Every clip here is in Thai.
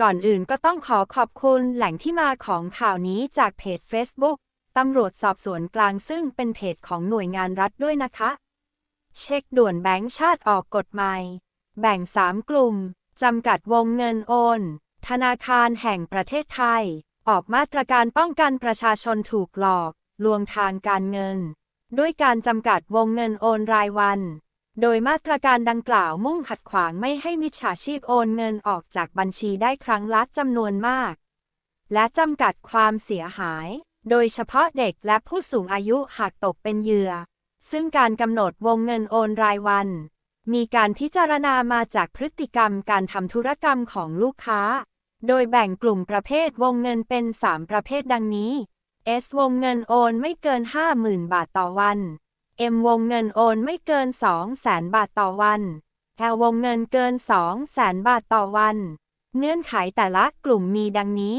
ก่อนอื่นก็ต้องขอขอบคุณแหล่งที่มาของข่าวนี้จากเพจ Facebook ตำรวจสอบสวนกลางซึ่งเป็นเพจของหน่วยงานรัฐด้วยนะคะ เช็คด่วนแบงก์ชาติออกกฎใหม่แบ่ง 3 กลุ่ม จำกัดวงเงินโอน ธนาคารแห่งประเทศไทย ออกมาตรการป้องกันประชาชนถูกหลอก ลวงทางการเงิน ด้วยการจำกัดวงเงินโอนรายวัน โดยมาตรการดังกล่าวมุ่งขัดขวางไม่ให้มิจฉาชีพโอนเงินออกจากบัญชีได้ครั้งละจำนวนมาก และจำกัดความเสียหาย โดยเฉพาะเด็กและผู้สูงอายุหากตกเป็นเหยื่อ ซึ่งการกำหนดวงเงินโอนรายวัน มีการพิจารณามาจากพฤติกรรมการทำธุรกรรมของลูกค้า โดยแบ่งกลุ่มประเภทวงเงินเป็น 3 ประเภทดังนี้ S วงเงินโอนไม่เกิน 50,000 บาทต่อวัน M วงเงินโอนไม่เกิน 200,000บาทต่อวัน L วงเงินเกิน 200,000บาทต่อวัน เงื่อนไขแต่ละกลุ่มมีดังนี้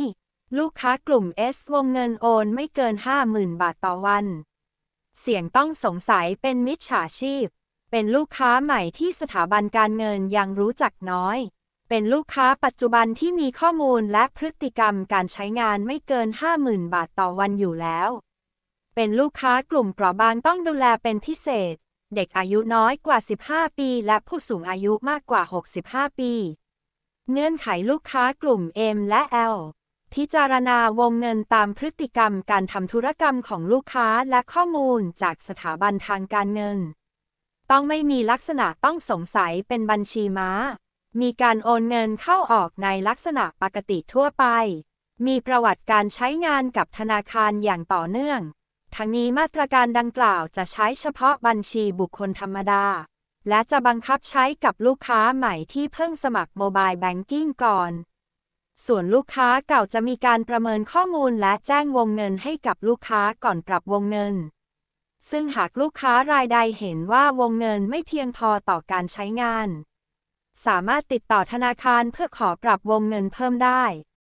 ลูกค้ากลุ่ม S วงเงินโอนไม่เกิน 50,000 บาทต่อวัน เสี่ยงต้องสงสัยเป็นมิจฉาชีพ เป็นลูกค้าใหม่ที่สถาบันการเงินยังรู้จักน้อย เป็นลูกค้าปัจจุบันที่มีข้อมูลและพฤติกรรมการใช้งานไม่เกิน 50,000 บาทต่อวันอยู่แล้ว เป็นลูกค้ากลุ่มเปราะบางต้องดูแลเป็นพิเศษ เด็กอายุน้อยกว่า 15 ปี และผู้สูงอายุมากกว่า 65 ปี เงื่อนไขลูกค้ากลุ่ม M และ L พิจารณาวงเงินตามพฤติกรรมการทำธุรกรรมของลูกค้าและข้อมูลจากสถาบันทางการเงิน ต้องไม่มีลักษณะต้องสงสัยเป็นบัญชีม้า มีการโอนเงินเข้าออกในลักษณะปกติทั่วไป มีประวัติการใช้งานกับธนาคารอย่างต่อเนื่อง ทั้งนี้มาตรการดังกล่าวจะใช้เฉพาะบัญชีบุคคลธรรมดา และจะบังคับใช้กับลูกค้าใหม่ที่เพิ่งสมัครโมบายแบงกิ้งก่อน ส่วนลูกค้าเก่าจะมีการประเมินข้อมูลและแจ้งวงเงินให้กับลูกค้าก่อนปรับวงเงิน ซึ่งหากลูกค้ารายใดเห็นว่าวงเงินไม่เพียงพอต่อการใช้งาน สามารถติดต่อธนาคารเพื่อขอปรับวงเงินเพิ่มได้